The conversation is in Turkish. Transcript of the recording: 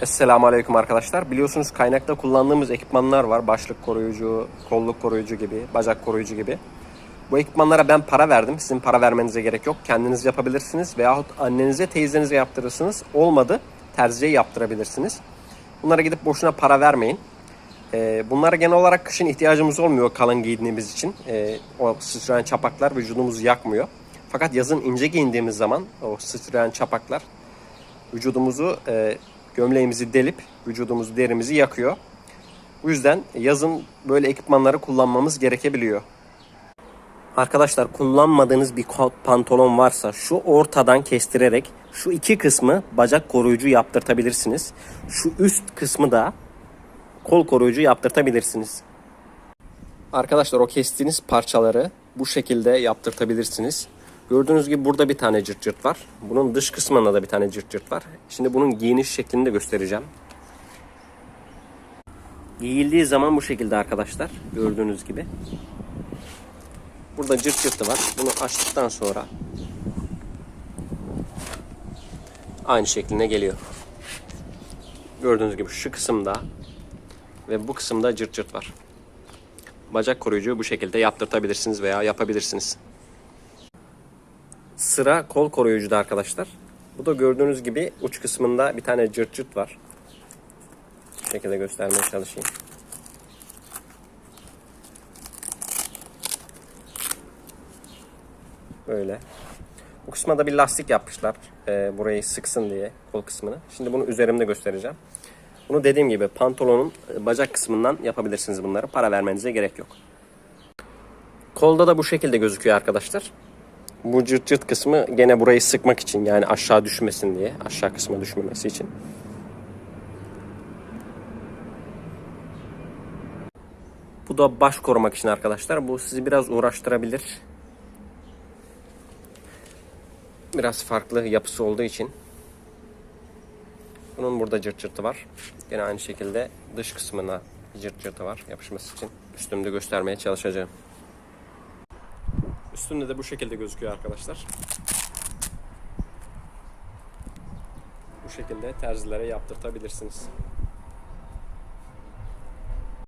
Esselamu Aleyküm arkadaşlar. Biliyorsunuz kaynakta kullandığımız ekipmanlar var. Başlık koruyucu, kolluk koruyucu gibi, bacak koruyucu gibi. Bu ekipmanlara ben para verdim. Sizin para vermenize gerek yok. Kendiniz yapabilirsiniz veyahut annenize, teyzenize yaptırırsınız. Olmadı terziye yaptırabilirsiniz. Bunlara gidip boşuna para vermeyin. Ee, bunlara genel olarak kışın ihtiyacımız olmuyor kalın giydiğimiz için. Ee, o sıçrayan çapaklar vücudumuzu yakmıyor. Fakat yazın ince giyindiğimiz zaman o sıçrayan çapaklar vücudumuzu e, gömleğimizi delip vücudumuzu derimizi yakıyor. Bu yüzden yazın böyle ekipmanları kullanmamız gerekebiliyor. Arkadaşlar kullanmadığınız bir kot pantolon varsa şu ortadan kestirerek şu iki kısmı bacak koruyucu yaptırtabilirsiniz. Şu üst kısmı da kol koruyucu yaptırtabilirsiniz. Arkadaşlar o kestiğiniz parçaları bu şekilde yaptırtabilirsiniz. Gördüğünüz gibi burada bir tane cırt cırt var. Bunun dış kısmında da bir tane cırt cırt var. Şimdi bunun giyiniş şeklini de göstereceğim. Giyildiği zaman bu şekilde arkadaşlar. Gördüğünüz gibi. Burada cırt cırtı var. Bunu açtıktan sonra aynı şekline geliyor. Gördüğünüz gibi şu kısımda ve bu kısımda cırt cırt var. Bacak koruyucuyu bu şekilde yaptırtabilirsiniz veya yapabilirsiniz. Sıra kol koruyucuda arkadaşlar. Bu da gördüğünüz gibi uç kısmında bir tane cırt cırt var. Bu şekilde göstermeye çalışayım. Böyle. Bu kısma da bir lastik yapmışlar. Ee, burayı sıksın diye kol kısmını. Şimdi bunu üzerimde göstereceğim. Bunu dediğim gibi pantolonun e, bacak kısmından yapabilirsiniz bunları. Para vermenize gerek yok. Kolda da bu şekilde gözüküyor arkadaşlar. Bu cırt cırt kısmı gene burayı sıkmak için yani aşağı düşmesin diye. Aşağı kısma düşmemesi için. Bu da baş korumak için arkadaşlar. Bu sizi biraz uğraştırabilir. Biraz farklı yapısı olduğu için. Bunun burada cırt cırtı var. Yine aynı şekilde dış kısmına cırt cırtı var yapışması için. Üstümde göstermeye çalışacağım. Üstünde de bu şekilde gözüküyor arkadaşlar. Bu şekilde terzilere yaptırtabilirsiniz.